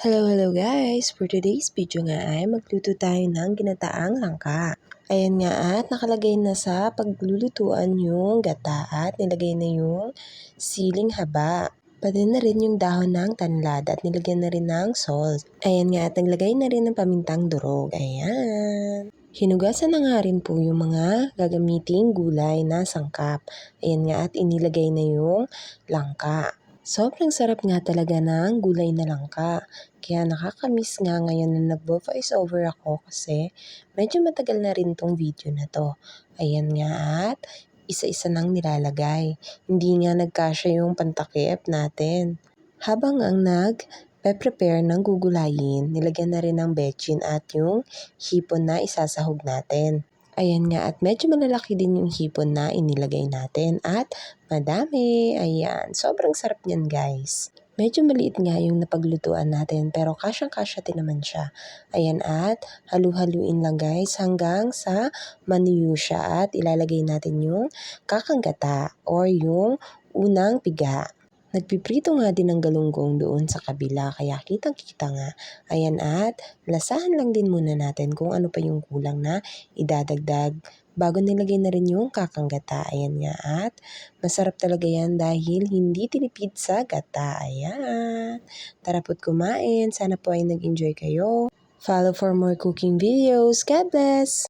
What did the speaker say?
Hello, hello guys! For today's video nga ay magluto tayo ng ginataang langka. Ayan nga at nakalagay na sa paglulutuan yung gata at nilagay na yung siling haba. Pwede na rin yung dahon ng tanlad at nilagyan na rin ng salt. Ayan nga at naglagay na rin ng pamintang durog. Ayan. Hinugasan na nga rin po yung mga gagamiting gulay na sangkap. Ayan nga at inilagay na yung langka. Sobrang sarap nga talaga ng gulay na langka. Kaya nakakamiss nga ngayon na nagvo-voice over ako kasi medyo matagal na rin tong video na to. Ayan nga at isa-isa nang nilalagay. Hindi nga nagkasya yung pantakip natin. Habang ang nag prepare ng gugulayin, nilagyan na rin ng bechin at yung hipon na isasahog natin. Ayan nga at medyo malalaki din yung hipon na inilagay natin at madami. Ayan, sobrang sarap niyan guys. Medyo maliit nga yung napaglutuan natin pero kasyang-kasya din naman siya. Ayan at halu-haluin lang guys hanggang sa maniyo siya at ilalagay natin yung kakanggata or yung unang piga. Nagpiprito nga din ng galunggong doon sa kabila kaya kitang-kita nga. Ayan at lasahan lang din muna natin kung ano pa yung kulang na idadagdag bago nilagay na rin yung kakanggata. Ayan nga at masarap talaga yan dahil hindi tinipid sa gata. Ayan. Tara po't kumain. Sana po ay nag-enjoy kayo. Follow for more cooking videos. God bless!